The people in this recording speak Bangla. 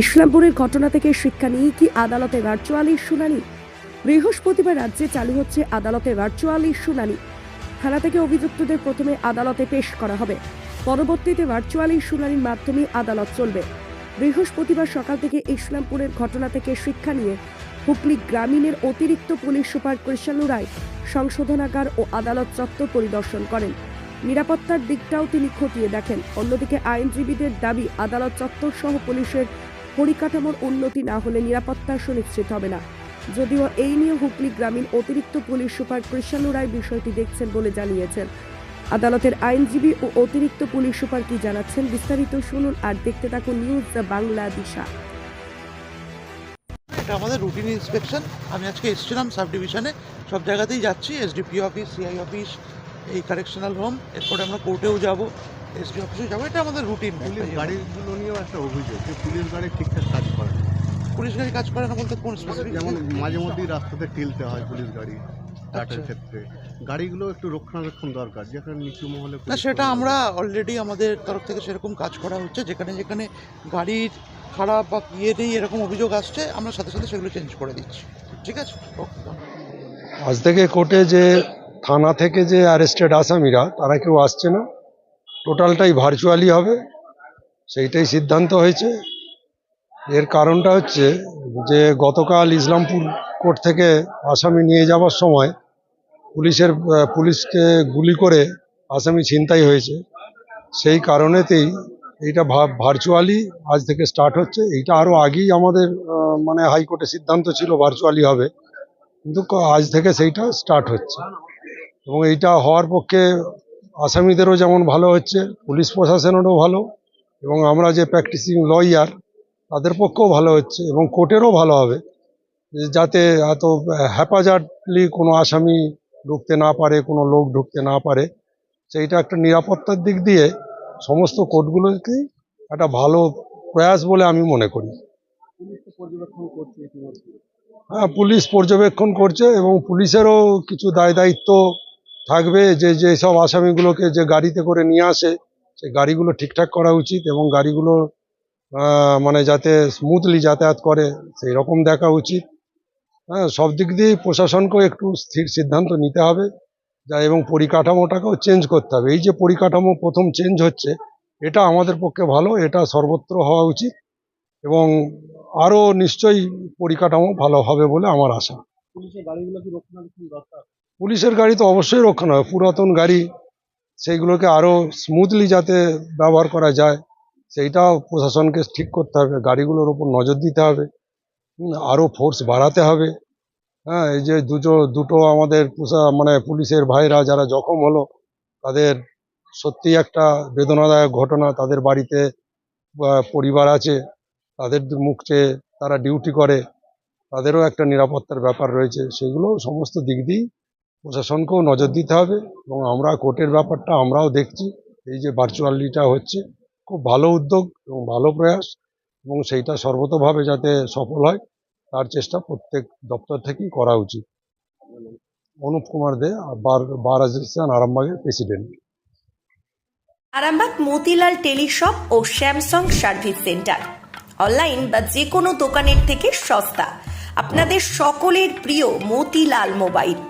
ইসলামপুরের ঘটনা থেকে শিক্ষা নিয়ে কি আদালতে ভার্চুয়ালি শুনানি? বৃহস্পতিবার রাজ্যে চালু হচ্ছে আদালতে ভার্চুয়ালি শুনানি। থানা থেকে অভিযুক্তদের প্রথমে আদালতে পেশ করা হবে। পরবর্তীতে ভার্চুয়ালি শুনানির মাধ্যমে আদালত চলবে। বৃহস্পতিবার সকাল থেকে ইসলামপুরের ঘটনা থেকে শিক্ষা নিয়ে হুগলি গ্রামীণের অতিরিক্ত পুলিশ সুপার কৃষ্ণালু রায় সংশোধনাগার ও আদালত চত্বর পরিদর্শন করেন। নিরাপত্তার দিকটাও তিনি খতিয়ে দেখেন। অন্যদিকে আইনজীবীদের দাবি, আদালত চত্বর সহ পুলিশের পরিকাঠামোর উন্নতি না হলে নিরাপত্তা সুনিশ্চিত হবে না। যদিও এই নিয়ে হুগলি গ্রামীণ অতিরিক্ত পুলিশ সুপার কৃষ্ণালু রায় বিষয়টি দেখছেন বলে জানিয়েছেন। আদালতের আইনজীবী ও অতিরিক্ত পুলিশ সুপার কি জানাচ্ছেন বিস্তারিত শুনুন আর দেখতে থাকুন নিউজ দ্য বাংলা দিশা। এটা আমাদের রুটিন ইন্সপেকশন। আমি আজকে এসেছিলাম সাব ডিভিশনে। সব জায়গাতেই যাচ্ছি এসডিপি অফিস সিআই অফিস এই কারেকশনাল হোম এরপরে আমরা কোর্টেও যাব। এসডি অফিসেও যাব এটা আমাদের রুটিন পুলিশ গাড়িগুলো নিয়েও একটা অভিযোগ যে পুলিশ গাড়ি ঠিকঠাক কাজ করে না। পুলিশ গাড়ি কাজ করে না বলতে কোন স্পেসিফিক যেমন মাঝে মধ্যেই রাস্তাতে টিলতে হয় পুলিশ গাড়ি আচ্ছা। ক্ষেত্রে। গাড়িগুলো একটু রক্ষণাবেক্ষণ দরকার যেখানে নিচু মহলে না পুলিশ সেটা কর্মী- আমরা অলরেডি আমাদের তরফ থেকে সেরকম কাজ করা হচ্ছে যেখানে যেখানে গাড়ির খারাপ বা ইয়ে নেই এরকম অভিযোগ আসছে আমরা সাথে সাথে সেগুলো চেঞ্জ করে দিচ্ছি। ঠিক আছে? ওকে আজ থেকে কোর্টে যে থানা থেকে যে অ্যারেস্টেড আসামিরা তারা কেউ আসছে না। টোটালটাই ভার্চুয়ালি হবে, সেইটাই সিদ্ধান্ত হয়েছে। এর কারণটা হচ্ছে যে গতকাল ইসলামপুর কোর্ট থেকে আসামি নিয়ে যাওয়ার সময় পুলিশের, পুলিশকে গুলি করে আসামি ছিনতাই হয়েছে। সেই কারণেতেই এইটা ভার্চুয়ালি আজ থেকে স্টার্ট হচ্ছে। এইটা আরও আগেই আমাদের মানে হাইকোর্টে সিদ্ধান্ত ছিল ভার্চুয়ালি হবে। কিন্তু আজ থেকে সেইটা স্টার্ট হচ্ছে। এবং এইটা হওয়ার পক্ষে আসামিদেরও যেমন ভালো হচ্ছে, পুলিশ প্রশাসনেরও ভালো এবং আমরা যে প্র্যাকটিসিং লয়ার তাদের পক্ষেও ভালো হচ্ছে এবং কোর্টেরও ভালো হবে। যাতে এত হ্যাপাজার্টলি কোনো আসামি ঢুকতে না পারে, কোনো লোক ঢুকতে না পারে, সেইটা একটা নিরাপত্তার দিক দিয়ে সমস্ত কোর্টগুলোকেই একটা ভালো প্রয়াস বলে আমি মনে করি। হ্যাঁ পুলিশ পর্যবেক্ষণ করছে এবং পুলিশেরও কিছু দায় দায়িত্ব থাকবে, যে যে সব আসামিগুলোকে যে গাড়িতে করে নিয়ে আসে সেই গাড়িগুলো ঠিকঠাক করা উচিত এবং গাড়িগুলো মানে যাতে স্মুথলি যাতায়াত করে, সেই রকম দেখা উচিত। হ্যাঁ সব দিক দিয়েই প্রশাসনকেও একটু স্থির সিদ্ধান্ত নিতে হবে যা, এবং পরিকাঠামোটাকেও চেঞ্জ করতে হবে। এই যে পরিকাঠামো প্রথম চেঞ্জ হচ্ছে, এটা আমাদের পক্ষে ভালো, এটা সর্বত্র হওয়া উচিত এবং আরও নিশ্চয়ই পরিকাঠামো ভালো হবে বলে আমার আশা। পুলিশের গাড়ি তো অবশ্যই রক্ষণ হবে পুরাতন গাড়ি, সেইগুলোকে আরও স্মুথলি যাতে ব্যবহার করা যায়, সেইটাও প্রশাসনকে ঠিক করতে হবে, গাড়িগুলোর উপর নজর দিতে হবে আরও ফোর্স বাড়াতে হবে। হ্যাঁ এই যে দুটো দুটো আমাদের মানে পুলিশের ভাইরা যারা জখম হলো, তাদের সত্যি একটা বেদনাদায়ক ঘটনা, তাদের বাড়িতে পরিবার আছে, তাদের মুখ চেয়ে তারা ডিউটি করে, তাদেরও একটা নিরাপত্তার ব্যাপার রয়েছে, সেগুলো সমস্ত দিক দিয়েই প্রশাসনকেও নজর দিতে হবে এবং আমরা কোর্টের ব্যাপারটা আমরাও দেখছি। এই যে ভার্চুয়ালিটা হচ্ছে, খুব ভালো উদ্যোগ এবং ভালো প্রয়াস এবং সেইটা সর্বতোভাবে যাতে সফল হয়, তার চেষ্টা প্রত্যেক দপ্তর থেকেই করা উচিত। অনুপ কুমার দে, বার বার আরামবাগের প্রেসিডেন্ট। আরামবাগ মতিলাল টেলিশপ ও স্যামসাং সার্ভিস সেন্টার। অনলাইন বা যে কোনো দোকানের থেকে সস্তা। আপনাদের সকলের প্রিয় মতিলাল মোবাইল।